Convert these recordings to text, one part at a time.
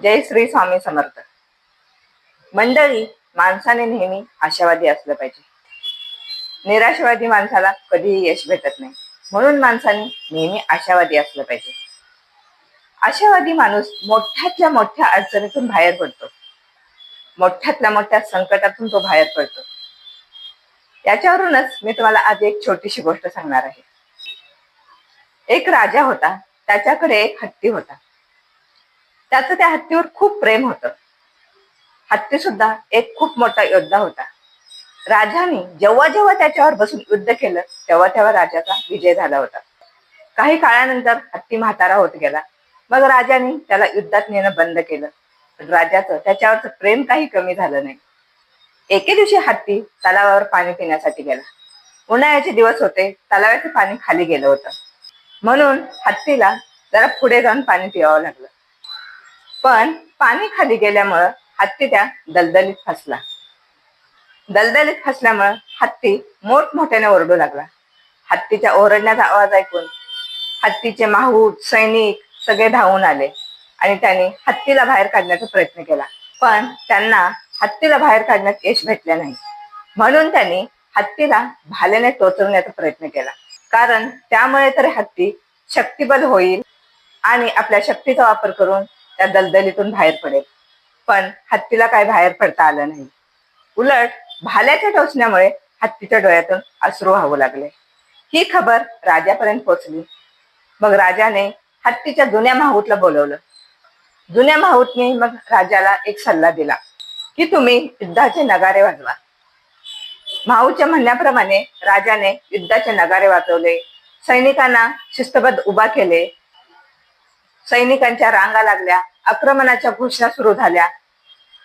जय श्री स्वामी समर्थ. मंडळी माणसाने नेहमी आशावादी असलं पाहिजे. निराशावादी माणसाला कधीही यश भेटत नाही. म्हणून माणसाने नेहमी आशावादी असलं पाहिजे. आशावादी माणूस मोठ्यातल्या मोठ्या अडचणीतून बाहेर पडतो. मोठ्यातल्या मोठ्या संकटातून तो बाहेर पडतो. याच्यावरूनच मी तुम्हाला आज एक छोटीशी गोष्ट सांगणार आहे. एक राजा होता त्याच्याकडे एक हत्ती होता. त्याचं त्या हत्तीवर खूप प्रेम होतं. हत्ती सुद्धा एक खूप मोठा योद्धा होता. राजाने जेव्हा जेव्हा त्याच्यावर बसून युद्ध केलं तेव्हा तेव्हा राजाचा विजय झाला होता. काही काळानंतर हत्ती म्हातारा होत गेला. मग राजाने त्याला युद्धात नेणं बंद केलं. पण राजाचं त्याच्यावरचं प्रेम काही कमी झालं नाही. एके दिवशी हत्ती तलावावर पाणी पिण्यासाठी गेला. उन्हाळ्याचे दिवस होते तलावाचे पाणी खाली गेलं होतं. म्हणून हत्तीला जरा पुढे जाऊन पाणी पिवावं लागलं. पण पाणी खाली गेल्यामुळं हत्ती त्या दलदलीत फसला. दलदलीत फसल्यामुळं हत्ती मोठमोठ्याने ओरडू लागला. हत्तीच्या ओरडण्याचा आवाज ऐकून हत्तीचे माहूत सैनिक सगळे धावून आले आणि त्यांनी हत्तीला बाहेर काढण्याचा प्रयत्न केला. पण त्यांना हत्तीला बाहेर काढण्यात यश भेटले नाही. म्हणून त्यांनी हत्तीला भाल्याने टोचवण्याचा प्रयत्न केला. कारण त्यामुळे तरी हत्ती शक्तिबल होईल आणि आपल्या शक्तीचा वापर करून त्या दलदलीतून बाहेर पडेल. पण हत्तीला काय बाहेर पडता आलं नाही. उलट भाल्याच्या टोचण्यामुळे हत्तीच्या डोळ्यातून अश्रू व्हावू लागले. ही खबर राजापर्यंत पोहोचली मग राजाने हत्तीच्या जुन्या माहूतला बोलवलं. जुन्या माहूतने मग राजाला एक सल्ला दिला की तुम्ही युद्धाचे नगारे वाजवा. माहूच्या म्हणण्याप्रमाणे राजाने युद्धाचे नगारे वाजवले. सैनिकांना शिस्तबद्ध उभा केले. सैनिकांच्या रांगा लागल्या आक्रमणाच्या घोषणा सुरू झाल्या.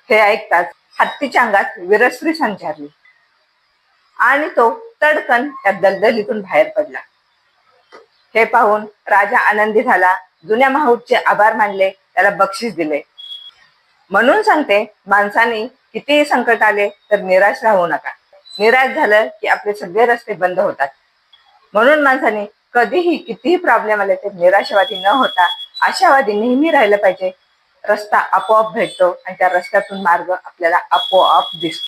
हे ऐकताच हत्तीच्या अंगात विरस्त्री संचारली. आणि तो तडकन त्या दलदलीतून बाहेर पडला. हे पाहून राजा आनंदी झाला. जुन्या माहूतचे आभार मानले त्याला बक्षीस दिले. म्हणून सांगते माणसाने कितीही संकट आले तर निराश राहू नका. निराश झालं की आपले सगळे रस्ते बंद होतात. म्हणून माणसाने कधीही कितीही प्रॉब्लेम आले तर निराशावादी न होता आशावादी नेहमी राहिलं पाहिजे. रस्ता आपोआप भेटतो आणि त्या रस्त्यातून मार्ग आपल्याला आपोआप दिसतो.